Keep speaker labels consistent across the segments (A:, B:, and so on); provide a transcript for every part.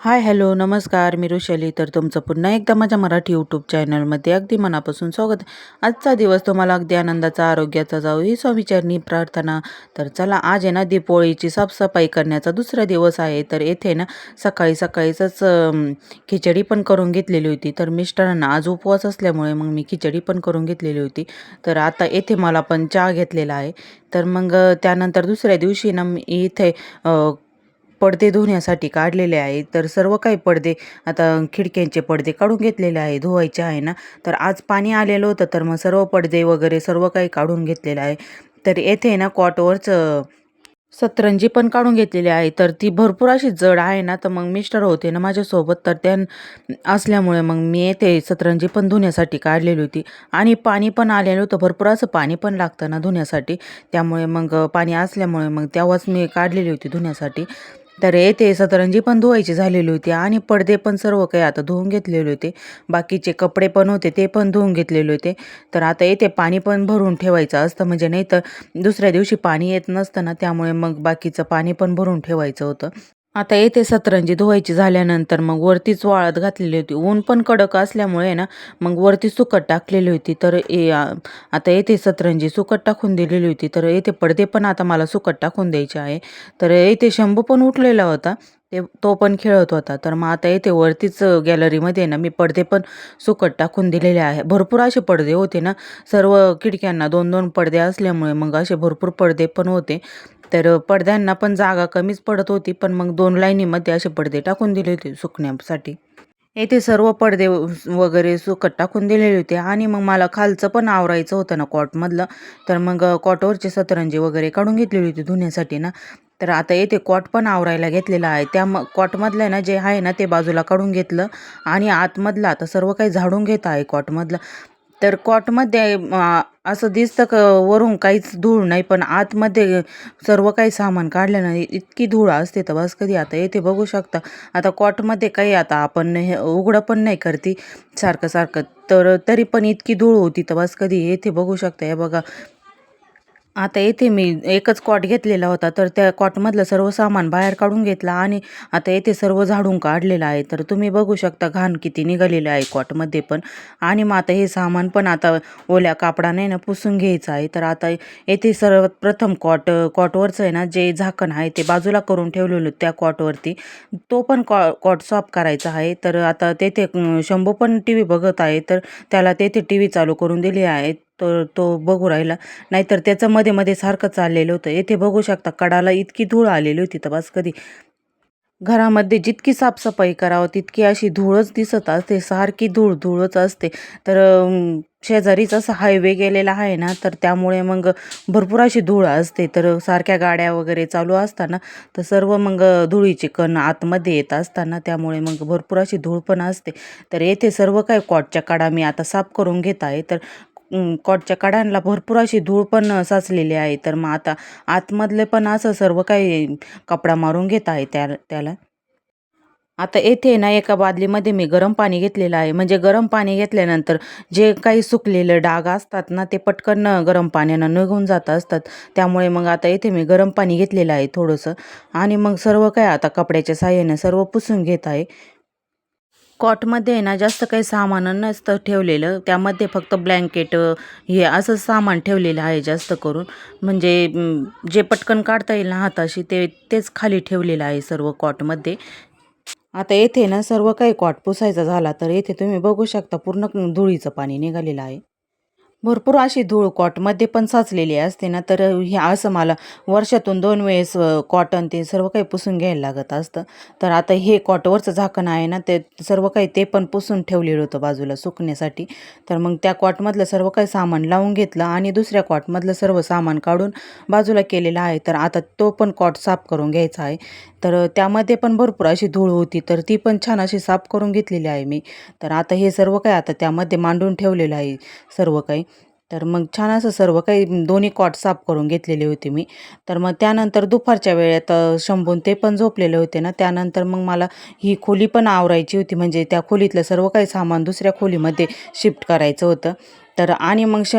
A: Hi hello नमस्कार मी ऋषली तर तुमचं पुन्हा एकदा माझ्या मराठी यूट्यूब चॅनलमध्ये अगदी मनापासून स्वागत. आजचा दिवस तुम्हाला अगदी आनंदाचा आरोग्याचा जाऊ ही स्वामीचरणी प्रार्थना. तर चला आज आहे ना दीपोळीची साफसफाई करण्याचा दुसरा दिवस आहे. तर येथे ना सकाळी सकाळीच खिचडी पण करून घेतलेली होती. तर मिस्टरांना आज उपवास असल्यामुळे मग मी खिचडी पण करून घेतलेली होती. तर आता येथे मला पण चहा घेतलेला आहे. तर मग त्यानंतर दुसऱ्या दिवशी ना मी इथे पडदे धुण्यासाठी काढलेले आहे. तर सर्व काही पडदे आता खिडक्यांचे पडदे काढून घेतलेले आहे धुवायचे आहे ना. तर आज पाणी आलेलं होतं तर मग सर्व पडदे वगैरे सर्व काही काढून घेतलेलं आहे. तर येथे ना कॉटवरचं सतरंजी पण काढून घेतलेली आहे. तर ती भरपूर अशी जड आहे ना तर मग मिस्टर होते ना माझ्यासोबत तर त्या असल्यामुळे मग मी येथे सतरंजी पण धुण्यासाठी काढलेली होती. आणि पाणी पण आलेलं होतं भरपूर असं पाणी पण लागतं ना धुण्यासाठी. त्यामुळे मग पाणी असल्यामुळे मग तेव्हाच मी काढलेली होती धुण्यासाठी. तर येथे सतरंजी पण धुवायची झालेली होती आणि पडदे पण सर्व काही आता धुवून घेतलेले होते. बाकीचे कपडे पण होते ते पण धुवून घेतलेले होते. तर आता येथे पाणी पण भरून ठेवायचं असतं म्हणजे नाही तर दुसऱ्या दिवशी पाणी येत नसतं ना त्यामुळे मग बाकीचं पाणी पण भरून ठेवायचं होतं. आता येथे सतरंजी धुवायची झाल्यानंतर मग वरतीच वाळत घातलेली होती. ऊन पण कडक असल्यामुळे ना मग वरती सुकट टाकलेली होती. तर ए- आता येथे सतरंजी सुकट टाकून दिलेली होती. तर येथे पडदे पण आता मला सुकट टाकून द्यायचे आहे. तर येथे शंभू पण उठलेला होता. ते तो पण खेळत होता. तर मग आता येथे वरतीच गॅलरीमध्ये ना मी पडदे पण सुकट टाकून दिलेले आहे. भरपूर असे पडदे होते ना सर्व खिडक्यांना दोन दोन पडदे असल्यामुळे मग असे भरपूर पडदे पण होते. तर पडद्यांना पण जागा कमीच पडत होती पण मग दोन लाईनीमध्ये असे पडदे टाकून दिले होते सुकण्यासाठी. येथे सर्व पडदे वगैरे सुकट टाकून दिलेले होते आणि मग मला खालचं पण आवरायचं होतं ना कॉटमधलं. तर मग कॉटवरचे सतरंजी वगैरे काढून घेतलेली होती धुण्यासाठी ना. तर आता येथे कॉट पण आवरायला घेतलेला आहे. त्या म कॉटमधलं ना जे आहे ना ते बाजूला काढून घेतलं आणि आतमधलं आता सर्व काही झाडून घेत आहे कॉटमधलं. तर कॉटमध्ये असं दिसतं का वरून काहीच धूळ नाही पण आतमध्ये सर्व काही सामान काढल्यानं इतकी धूळ असते तर बस कधी आता येथे बघू शकता. आता कॉटमध्ये काही आता आपण हे उघडं पण नाही करती सारखं सारखं. तर तरी पण इतकी धूळ होती तर बस कधी येथे बघू शकता. हे बघा आता येथे मी एकच कॉट घेतलेला होता तर त्या कॉटमधलं सर्व सामान बाहेर काढून घेतलं आणि आता येथे सर्व झाडून काढलेलं आहे. तर तुम्ही बघू शकता घाण किती निघालेलं आहे कॉटमध्ये पण. आणि मग आता हे सामान पण आता ओल्या कापडाने ना पुसून घ्यायचं आहे. तर आता येथे सर्वात प्रथम कॉट कॉटवरचं आहे ना जे झाकण आहे ते बाजूला करून ठेवलेलं त्या कॉटवरती. तो पण कॉ कॉट साफ करायचा आहे. तर आता तेथे शंभू पण टी व्ही बघत आहे. तर त्याला तेथे टी व्ही चालू करून दिली आहे. तर तो बघू राहिला. नाहीतर त्याचं मध्ये मध्ये सारखं चाललेलं होतं. येथे बघू शकता कडाला इतकी धूळ आलेली होती तर बस कधी घरामध्ये जितकी साफसफाई करावं तितकी अशी धूळच दिसत असते. सारखी धूळ धूळच असते. तर शेजारीच असं हायवे गेलेला आहे ना तर त्यामुळे मग भरपूर अशी धूळ असते. तर सारख्या गाड्या वगैरे चालू असताना तर सर्व मग धुळीचे कण आतमध्ये येत असताना त्यामुळे मग भरपूर अशी धूळ पण असते. तर येथे सर्व काही कॉटच्या काडा मी आता साफ करून घेत आहे. तर कॉटच्या कडांना भरपूर अशी धूळ पण साचलेली आहे. तर मग आता आतमधले पण असं सर्व काही कपडा मारून घेत आहे त्या त्याला. आता येथे ना एका बादलीमध्ये मी गरम पाणी घेतलेलं आहे. म्हणजे गरम पाणी घेतल्यानंतर जे काही सुकलेले डाग असतात ना ते पटकन गरम पाण्यानं निघून जात असतात. त्यामुळे मग आता येथे मी गरम पाणी घेतलेलं आहे थोडंसं. आणि मग सर्व काय आता कपड्याच्या साह्याने सर्व पुसून घेत आहे. कॉटमध्ये आहे ना जास्त काही सामान नसतं ठेवलेलं. त्यामध्ये फक्त ब्लँकेट हे असं सामान ठेवलेलं आहे जास्त करून. म्हणजे जे पटकन काढता येईल ना हाताशी ते तेच खाली ठेवलेलं आहे सर्व कॉटमध्ये. आता येथे ना सर्व काही कॉट पुसायचा झाला तर येथे तुम्ही बघू शकता पूर्ण धुळीचं पाणी निघालेलं आहे. भरपूर अशी धूळ कॉटमध्ये पण साचलेली असते ना तर हे असं मला वर्षातून दोन वेळेस कॉटन ते सर्व काही पुसून घ्यायला लागत असतं. तर आता हे कॉटवरचं झाकण आहे ना ते सर्व काही ते पण पुसून ठेवलेलं होतं बाजूला सुकण्यासाठी. तर मग त्या कॉटमधलं सर्व काही सामान लावून घेतलं आणि दुसऱ्या कॉटमधलं सर्व सामान काढून बाजूला केलेलं आहे. तर आता तो पण कॉट साफ करून घ्यायचा आहे. तर त्यामध्ये पण भरपूर अशी धूळ होती तर ती पण छान अशी साफ करून घेतलेली आहे मी. तर आता हे सर्व काही आता त्यामध्ये मांडून ठेवलेलं आहे सर्व काही. तर मग छान असं सर्व काही दोन्ही कॉट साफ करून घेतलेले होते मी. तर मग त्यानंतर दुपारच्या वेळेत शंभून ते पण झोपलेले होते ना. त्यानंतर मग मला ही खोली पण आवरायची होती. म्हणजे त्या खोलीतलं सर्व काही सामान दुसऱ्या खोलीमध्ये शिफ्ट करायचं होतं. तर आणि मग श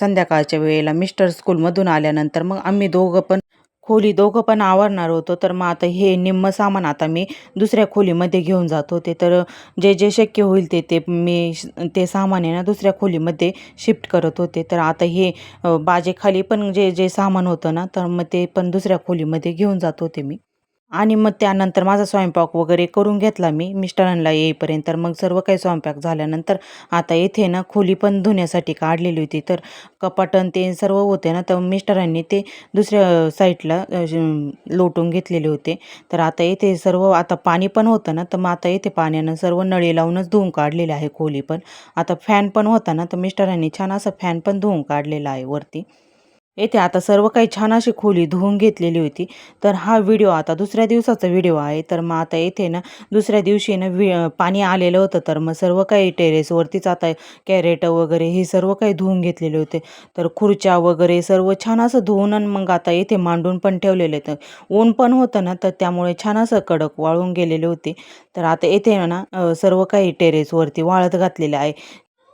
A: संध्याकाळच्या वेळेला मिस्टर स्कूलमधून आल्यानंतर मग आम्ही दोघं पण खोली दोघं पण आवरणार होतो. तर मग आता हे निम्म सामान आता मी दुसऱ्या खोलीमध्ये घेऊन जात होते. तर जे जे शक्य होईल ते ते मी श- ते सामान आहे ना दुसऱ्या खोलीमध्ये शिफ्ट करत होते. तर आता हे बाजेखाली पण जे जे सामान होतं ना तर मग ते पण दुसऱ्या खोलीमध्ये घेऊन जात होते मी. आणि मग त्यानंतर माझा स्वयंपाक वगैरे करून घेतला मी. मिस्टरांना येईपर्यंत तर मग सर्व काही स्वयंपाक झाल्यानंतर आता येथे ना खोली पण धुण्यासाठी काढलेली होती. तर कपाटन ते सर्व होते ना तर मिस्टरांनी ते दुसऱ्या साईडला लोटून घेतलेले होते. तर आता येथे सर्व आता पाणी पण होतं ना तर मग आता येथे पाण्यानं सर्व नळी लावूनच धुवून काढलेले आहे खोली पण. आता फॅन पण होता ना तर मिस्टरांनी छान असं फॅन पण धुवून काढलेला आहे वरती. येथे आता सर्व काही छान अशी खोली धुवून घेतलेली होती. तर हा व्हिडिओ आता दुसऱ्या दिवसाचा व्हिडिओ आहे. तर मग आता येथे ना दुसऱ्या दिवशी ना वि पाणी आलेलं होतं. तर मग सर्व काही टेरेसवरतीच आता कॅरेट वगैरे हे सर्व काही धुवून घेतलेले होते. तर खुर्च्या वगैरे सर्व छान असं धुवून आणि मग आता येथे मांडून पण ठेवलेले तर ऊन पण होतं ना तर त्यामुळे छान असं कडक वाळून गेलेले होते. तर आता येथे ना सर्व काही टेरेसवरती वाळत घातलेले आहे.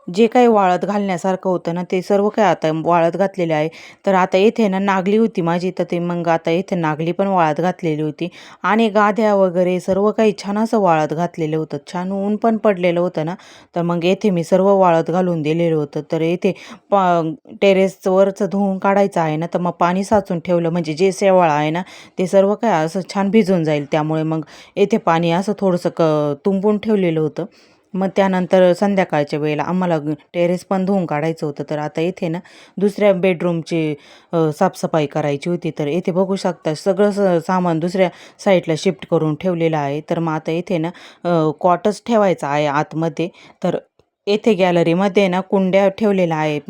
A: जे काही वाळत घालण्यासारखं होतं ना ते सर्व काही आता वाळत घातलेले आहे. तर आता येथे ना नागली होती माझी तर ते मग आता येथे नागली पण वाळत घातलेली होती. आणि गाद्या वगैरे सर्व काही छान असं वाळत घातलेलं होतं. छान ऊन पण पडलेलं होतं ना. तर मग येथे मी सर्व वाळत घालून दिलेलं होतं. तर येथे पा टेरेसवरचं धुवून काढायचं आहे ना तर मग पाणी साचून ठेवलं. म्हणजे जे शेवाळ आहे ना ते सर्व काय असं छान भिजून जाईल. त्यामुळे मग येथे पाणी असं थोडंसं क तुंबून ठेवलेलं होतं. मग त्यानंतर संध्याकाळच्या वेळेला आम्हाला टेरेस पण धुवून काढायचं होतं. तर आता इथे ना दुसऱ्या बेडरूमची साफसफाई करायची होती. तर येथे बघू शकता सगळं स सामान दुसऱ्या साईडला शिफ्ट करून ठेवलेलं आहे. तर मग आता इथे ना कॉटच ठेवायचा आहे आतमध्ये. तर येथे गॅलरीमध्ये ना कुंड्या ठेवलेल्या आहे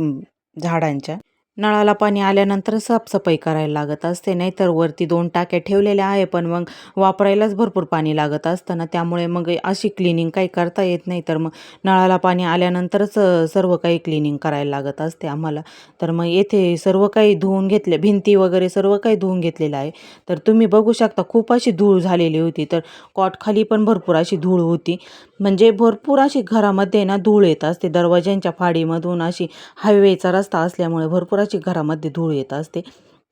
A: झाडांच्या. नळाला पाणी आल्यानंतर साफसफाई करायला लागत असते नाहीतर वरती दोन टाक्या ठेवलेल्या आहे पण मग वापरायलाच भरपूर पाणी लागत असतं ना त्यामुळे मग अशी क्लिनिंग काही करता येत नाही तर मग नळाला पाणी आल्यानंतरच सर्व काही क्लिनिंग करायला लागत असते आम्हाला. तर मग येथे सर्व काही धुवून घेतले भिंती वगैरे सर्व काही धुवून घेतलेलं आहे. तर तुम्ही बघू शकता खूप अशी धूळ झालेली होती तर कॉटखाली पण भरपूर अशी धूळ होती. म्हणजे भरपूर अशी घरामध्ये ना धूळ येत असते दरवाज्यांच्या फाडीमधून अशी हायवेचा रस्ता असल्यामुळे भरपूर सगळ्याची घरामध्ये धूळ येत असते.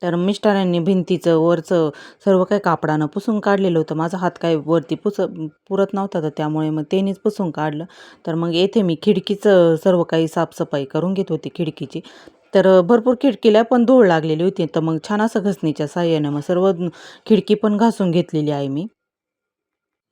A: तर मिस्टरांनी भिंतीचं वरचं सर्व काही कापडानं पुसून काढलेलं होतं. माझा हात काय वरती पुस पुरत नव्हता तर त्यामुळे मग त्यांनीच पुसून काढलं. तर मग येथे मी खिडकीचं सर्व काही साफसफाई करून घेत होती खिडकीची. तर भरपूर खिडकीला पण धूळ लागलेली होती. तर मग छान असं घसणीच्या साह्यानं मग सर्व खिडकी पण घासून घेतलेली आहे मी.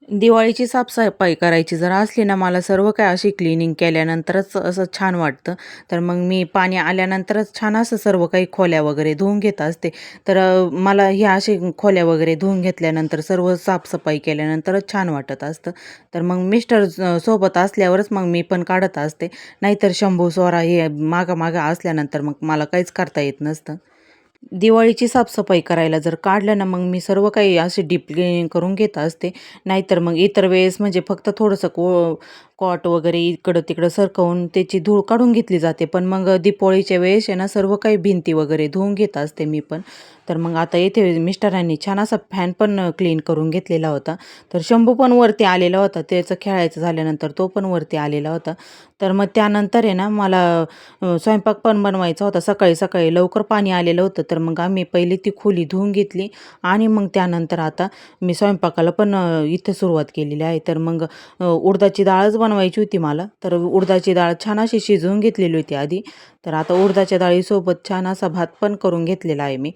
A: दिवाळीची साफसफाई करायची. जर असली ना मला सर्व काय अशी क्लिनिंग केल्यानंतरच असं छान वाटतं. तर मग मी पाणी आल्यानंतरच छान असं सर्व काही खोल्या वगैरे धुवून घेत असते. तर मला ह्या अशी खोल्या वगैरे धुवून घेतल्यानंतर सर्व साफसफाई केल्यानंतरच छान वाटत असतं. तर मग मिस्टर सोबत असल्यावरच मग मी पण काढत असते. नाहीतर शंभू सोरा हे मागं मागं असल्यानंतर मग मला काहीच करता येत नसतं. दिवाळीची साफसफाई करायला जर काढलं ना मग मी सर्व काही असे डीप क्लिनिंग करून घेत असते. नाहीतर मग इतर वेळेस म्हणजे फक्त थोडंसं को पॉट वगैरे इकडं तिकडं सरकवून त्याची धूळ काढून घेतली जाते. पण मग दिपोळीच्या वेळेस आहे ना सर्व काही भिंती वगैरे धुवून घेत असते मी पण. तर मग आता येथे मिस्टरांनी छान असा फॅन पण क्लीन करून घेतलेला होता. तर शंभू पण वरती आलेला होता. त्याचं खेळायचं झाल्यानंतर तो पण वरती आलेला होता. तर मग त्यानंतर आहे ना मला स्वयंपाक पण बनवायचा होता. सकाळी सकाळी लवकर पाणी आलेलं होतं. तर मग आम्ही पहिली ती खोली धुवून घेतली आणि मग त्यानंतर आता मी स्वयंपाकाला पण इथे सुरुवात केलेली आहे. तर मग उडदाची डाळच बनवायची होती मला. तर उडदाची डाळ छान अशी शिजवून घेतलेली होती आधी. तर आता उडदाच्या डाळीसोबत छान असा भात पण करून घेतलेला आहे मी.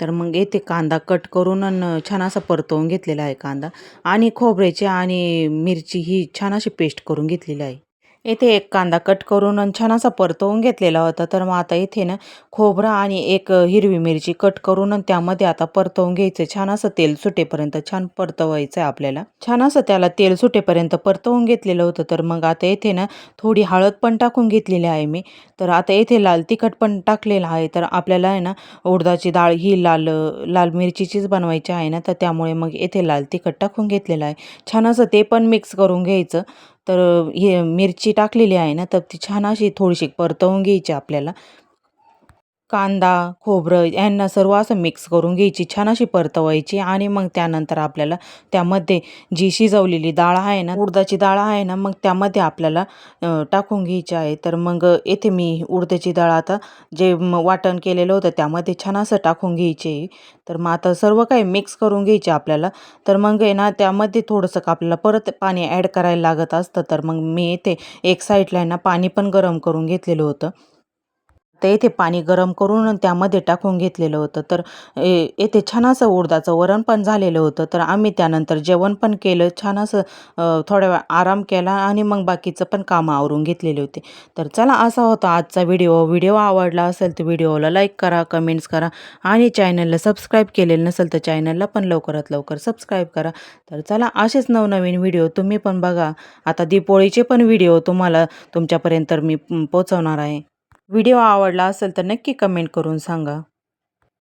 A: तर मग येते कांदा कट करून छान असा परतवून घेतलेला आहे कांदा. आणि खोबऱ्याची आणि मिरची ही छान अशी पेस्ट करून घेतलेली आहे. येथे एक कांदा कट करून छान असा परतवून घेतलेला होता. तर मग आता इथे ना खोबरं आणि एक हिरवी मिरची कट करून त्यामध्ये आता परतवून घ्यायचं. छान असं तेल सुटेपर्यंत छान परतवायचं आहे आपल्याला. छान असं त्याला तेल सुटेपर्यंत परतवून घेतलेलं होतं. तर मग आता येथे ना थोडी हळद पण टाकून घेतलेली आहे मी. तर आता येथे लाल तिखट पण टाकलेलं आहे. तर आपल्याला आहे ना उडदाची डाळ ही लाल लाल मिरचीचीच बनवायची आहे ना. तर त्यामुळे मग येथे लाल तिखट टाकून घेतलेलं आहे. छान असं ते पण मिक्स करून घ्यायचं. तर हे मिरची टाकलेली आहे ना तर ती छान अशी थोडीशी परतवून घ्यायची आपल्याला. कांदा खोबरं यांना सर्व असं मिक्स करून घ्यायची छान अशी परतवायची आणि मग त्यानंतर आपल्याला त्यामध्ये जी शिजवलेली डाळ आहे ना उडदाची डाळ आहे ना मग त्यामध्ये आपल्याला टाकून घ्यायची आहे. तर मग येथे मी उडदाची डाळ आता जे वाटण केलेलं होतं त्यामध्ये छान असं टाकून घ्यायचे. तर मग आता सर्व काही मिक्स करून घ्यायचे आपल्याला. तर मग आहे ना त्यामध्ये थोडंसं का आपल्याला परत पाणी ॲड करायला लागत असतं. तर मग मी येथे एक साईडला आहे ना पाणी पण गरम करून घेतलेलं होतं. तर येथे पाणी गरम करून त्यामध्ये टाकून घेतलेलं होतं. तर ए- येथे छान असं उडदाचं वरण पण झालेलं होतं. तर आम्ही त्यानंतर जेवण पण केलं छान असं थोड्या वेळ आराम केला आणि मग बाकीचं पण कामं आवरून घेतलेले होते. तर चला असा होता आजचा व्हिडिओ. व्हिडिओ आवडला असेल तर व्हिडिओला लाईक करा कमेंट्स करा आणि चॅनलला सबस्क्राईब केलेलं नसेल तर चॅनलला पण लवकरात लवकर सबस्क्राईब करा. तर चला असेच नवनवीन व्हिडिओ तुम्ही पण बघा. आता दीपोळीचे पण व्हिडिओ तुम्हाला तुमच्यापर्यंत मी पोचवणार आहे. व्हिडिओ आवडला असेल तर नक्की कमेंट करून सांगा.